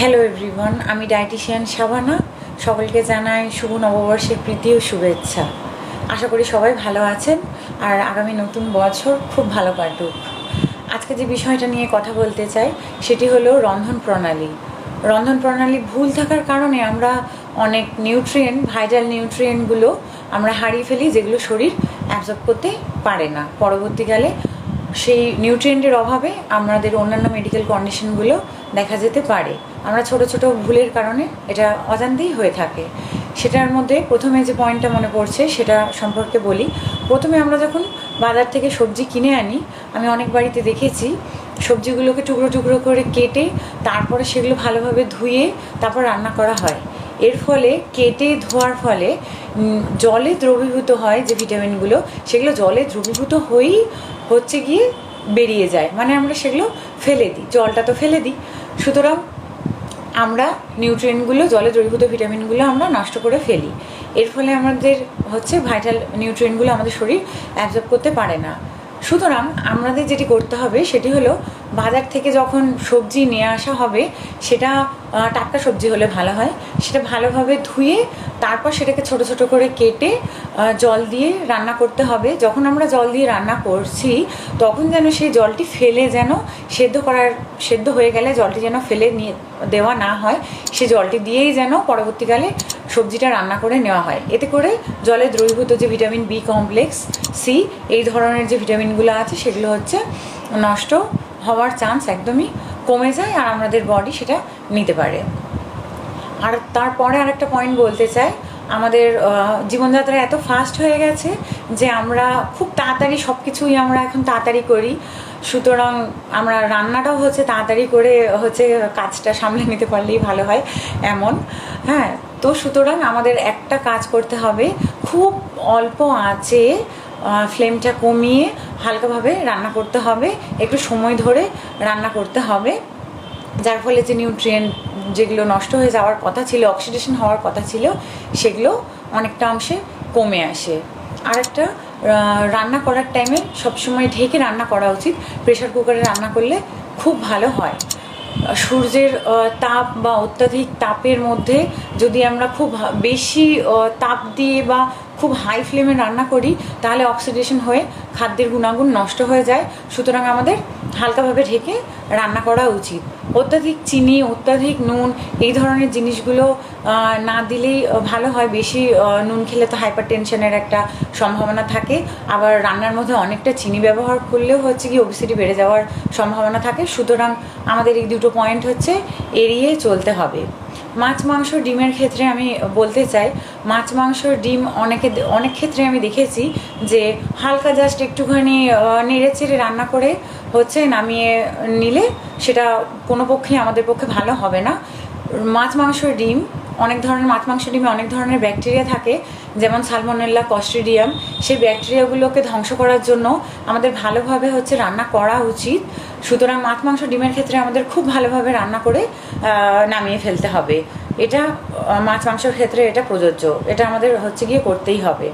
Hello everyone আমি dietitian Shabana সকলকে জানাই শুভ নববর্ষের প্রীতি ও শুভেচ্ছা। আশা করি সবাই ভালো আছেন আর আগামী নতুন বছর খুব ভালো কাটুক। আজকে যে বিষয়টা নিয়ে কথা বলতে চাই, সেটি হলো রন্ধন প্রণালী। রন্ধন প্রণালী ভুল থাকার কারণে আমরা অনেক নিউট্রিয়েন্ট ভাইটাল নিউট্রিয়েন্টগুলো আমরা হারিয়ে ফেলি, যেগুলো শরীর অ্যাবজর্ব করতে পারে না। পরবর্তীকালে সেই নিউট্রিয়েন্টের অভাবে আমাদের অন্যান্য মেডিকেল কন্ডিশনগুলো দেখা যেতে পারে। আমরা ছোট ছোট ভুলের কারণে এটা অজান্তেই হয়ে থাকে। সেটার মধ্যে প্রথমে যে পয়েন্টটা মনে পড়ছে সেটা সম্পর্কে বলি। প্রথমে আমরা যখন বাজার থেকে সবজি কিনে আনি, আমি অনেক বাড়িতে দেখেছি, সবজিগুলোকে টুকরো টুকরো করে কেটে তারপরে সেগুলো ভালোভাবে ধুয়ে তারপর রান্না করা হয়। এর ফলে কেটে ধোয়ার ফলে জলে দ্রবীভূত হয় যে ভিটামিনগুলো, সেগুলো জলে দ্রবীভূত হয়েই হচ্ছে গিয়ে বেরিয়ে যায়। মানে আমরা সেগুলো ফেলে দিই, জলটা তো ফেলে দিই। সুতরাং আমরা নিউট্রিয়েন্টগুলো, জলে দ্রবীভূত ভিটামিনগুলো আমরা নষ্ট করে ফেলি। এর ফলে আমাদের হচ্ছে ভাইটাল নিউট্রিয়েন্টগুলো আমাদের শরীর অ্যাবজর্ব করতে পারে না। সুতরাং আমাদের যেটি করতে হবে সেটি হলো বাজার থেকে যখন সবজি নিয়ে আসা হবে, সেটা টাটকা সবজি হলে ভালো হয়। সেটা ভালোভাবে ধুয়ে তারপর সেটাকে ছোট ছোট করে কেটে জল দিয়ে রান্না করতে হবে। যখন আমরা জল দিয়ে রান্না করছি, তখন যেন সেই জলটি ফেলে যেন সেদ্ধ করার, সেদ্ধ হয়ে গেলে জলটি যেন ফেলে নিয়ে, দেওয়া না হয়। সে জলটি দিয়েই যেন পরবর্তীকালে সবজিটা রান্না করে নেওয়া হয়। এতে করে জলে দ্রবীভূত যে ভিটামিন বি কমপ্লেক্স, সি, এই ধরনের যে ভিটামিনগুলো আছে, সেগুলো হচ্ছে নষ্ট হওয়ার চান্স একদমই কমে যায় আর আমাদের বডি সেটা নিতে পারে। আর তারপরে আর একটা পয়েন্ট বলতে চাই, আমাদের জীবনযাত্রা এত ফাস্ট হয়ে গেছে যে আমরা খুব তাড়াতাড়ি সব কিছুই আমরা এখন তাড়াতাড়ি করি। সুতরাং আমরা রান্নাটাও হচ্ছে তাড়াতাড়ি করে হচ্ছে কাজটা সামলে নিতে পারলেই ভালো হয়, এমন। হ্যাঁ তো সুতরাং আমাদের একটা কাজ করতে হবে। খুব অল্প আঁচে ফ্লেমটা কমিয়ে হালকাভাবে রান্না করতে হবে। একটু সময় ধরে রান্না করতে হবে। যার ফলে যে নিউট্রিয়েন্ট যেগুলো নষ্ট হয়ে যাওয়ার কথা ছিল অক্সিডেশন হওয়ার কথা ছিল, সেগুলো অনেকটা অংশে কমে আসে। আর একটা রান্না করার টাইমে সবসময় ঢেকে রান্না করা উচিত। প্রেশার কুকারে রান্না করলে খুব ভালো হয়। সূর্যের তাপ বা অত্যাধিক তাপের মধ্যে যদি আমরা খুব বেশি তাপ দিয়ে বা খুব হাই ফ্লেমে রান্না করি, তাহলে অক্সিডেশন হয়ে খাদ্যের গুণাগুণ নষ্ট হয়ে যায়। সুতরাং আমাদের হালকাভাবে ঢেকে রান্না করা উচিত। অত্যাধিক চিনি, অত্যাধিক নুন এই ধরনের জিনিসগুলো না দিলেই ভালো হয়। বেশি নুন খেলে তো হাইপার টেনশনের একটা সম্ভাবনা থাকে। আবার রান্নার মধ্যে অনেকটা চিনি ব্যবহার করলেও হচ্ছে কি ওবিসিটি বেড়ে যাওয়ার সম্ভাবনা থাকে। সুতরাং আমাদের এই দুটো পয়েন্ট হচ্ছে এড়িয়ে চলতে হবে। মাছ, মাংস, ডিমের ক্ষেত্রে আমি বলতে চাই, মাছ, মাংস, ডিম অনেকে, অনেক ক্ষেত্রে আমি দেখেছি যে হালকা জাস্ট একটুখানি নেড়ে চেড়ে রান্না করে হচ্ছে নামিয়ে নিলে সেটা কোনো পক্ষে আমাদের পক্ষে ভালো হবে না। মাছ, মাংস, ডিম, অনেক ধরনের মাছ, মাংস, ডিমে অনেক ধরনের ব্যাকটেরিয়া থাকে, যেমন সালমোনেল্লা কস্ট্রিডিয়াম সেই ব্যাকটেরিয়াগুলোকে ধ্বংস করার জন্য আমাদের ভালোভাবে হচ্ছে রান্না করা উচিত। সুতরাং মাছ, মাংস, ডিমের ক্ষেত্রে আমাদের খুব ভালোভাবে রান্না করে নামিয়ে ফেলতে হবে। এটা মাছ, মাংসের ক্ষেত্রে এটা প্রযোজ্য। এটা আমাদের হচ্ছে গিয়ে করতেই হবে।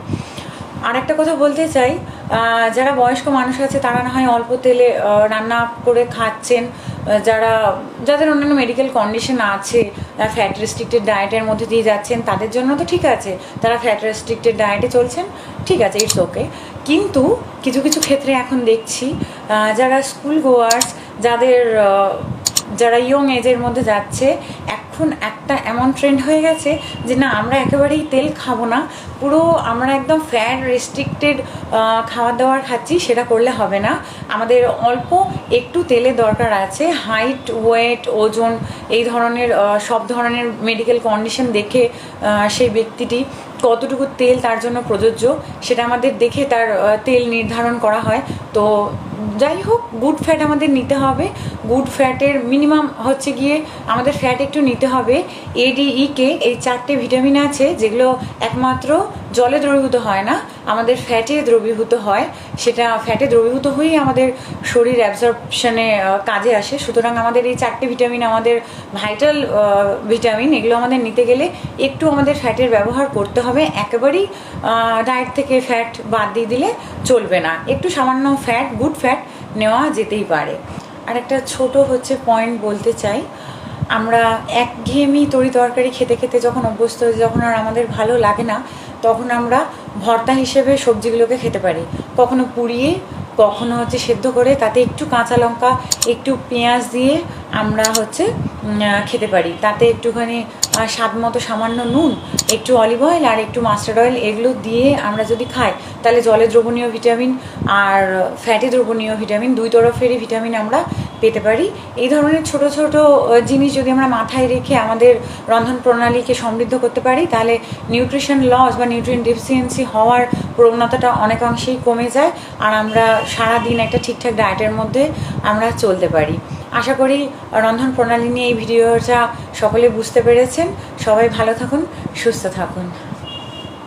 আর একটা কথা বলতে চাই যারা বয়স্ক মানুষ আছে, তারা না হয় অল্প তেলে রান্না করে খাচ্ছেন। যারা, যাদের অন্যান্য মেডিকেল কন্ডিশন আছে তারা ফ্যাট রেস্ট্রিক্টেড ডায়েটের মধ্যে দিয়ে যাচ্ছেন, তাদের জন্য তো ঠিক আছে। তারা ফ্যাট রেস্ট্রিক্টেড ডায়েটে চলছেন, ঠিক আছে ইটস ওকে কিন্তু কিছু কিছু ক্ষেত্রে এখন দেখছি যারা স্কুল গোয়ার্স যাদের যারা ইয়ং এজের মধ্যে যাচ্ছে এখন একটা এমন ট্রেন্ড হয়ে গেছে যে না, আমরা একেবারেই তেল খাব না। পুরো আমরা একদম ফ্যাট রেস্ট্রিক্টেড খাওয়া দাওয়ার খাচ্ছি, সেটা করলে হবে না। আমাদের অল্প একটু তেলের দরকার আছে। হাইট ওয়েট ওজন, এই ধরনের সব ধরনের মেডিকেল কন্ডিশন দেখে সেই ব্যক্তিটি। কতটুকু তেল তার জন্য প্রযোজ্য সেটা আমাদের দেখে তার তেল নির্ধারণ করা হয়। তো যাই হোক গুড ফ্যাট আমাদের নিতে হবে। গুড ফ্যাটের মিনিমাম হচ্ছে গিয়ে আমাদের ফ্যাট একটু নিতে হবে। এডিই কে এই চারটে ভিটামিন আছে যেগুলো একমাত্র জলে দ্রবীভূত হয় না, আমাদের ফ্যাটে দ্রবীভূত হয়। সেটা ফ্যাটে দ্রবীভূত হয়েই আমাদের শরীর অ্যাবজর্পশনে কাজে আসে। সুতরাং আমাদের এই চারটে ভিটামিন আমাদের ভাইটাল ভিটামিন এগুলো আমাদের নিতে গেলে একটু আমাদের ফ্যাটের ব্যবহার করতে হবে। একেবারেই ডায়েট থেকে ফ্যাট বাদ দিয়ে দিলে চলবে না। একটু সামান্য ফ্যাট গুড ফ্যাট নেওয়া যেতেই পারে। আর একটা ছোট হচ্ছে পয়েন্ট বলতে চাই। আমরা একঘেয়েমি তরি তরকারি খেতে খেতে যখন অভ্যস্ত হয়ে যখন আর আমাদের ভালো লাগে না, তখন আমরা ভর্তা হিসেবে সবজিগুলোকে খেতে পারি। কখনো পুড়িয়ে, কখনো হচ্ছে সেদ্ধ করে তাতে একটু কাঁচা লঙ্কা, একটু পেঁয়াজ দিয়ে আমরা হচ্ছে খেতে পারি। তাতে একটুখানি স্বাদ মতো সামান্য নুন, একটু অলিভ অয়েল আর একটু মাস্টার্ড অয়েল এগুলো দিয়ে আমরা যদি খাই, তাহলে জলে দ্রবণীয় ভিটামিন আর ফ্যাটে দ্রবণীয় ভিটামিন, দুই তরফেরই ভিটামিন আমরা পেতে পারি। এই ধরনের ছোট ছোট জিনিস যদি আমরা মাথায় রেখে আমাদের রন্ধন প্রণালীকে সমৃদ্ধ করতে পারি, তাহলে নিউট্রিশন লস বা নিউট্রিয়েন্ট ডেফিসিয়েন্সি হওয়ার প্রবণতাটা অনেকাংশেই কমে যায় আর আমরা সারাদিন একটা ঠিকঠাক ডায়েটের মধ্যে আমরা চলতে পারি। আশা করি রন্ধন প্রণালী নিয়ে এই ভিডিওটা সকলে বুঝতে পেরেছেন। সবাই ভালো থাকুন, সুস্থ থাকুন।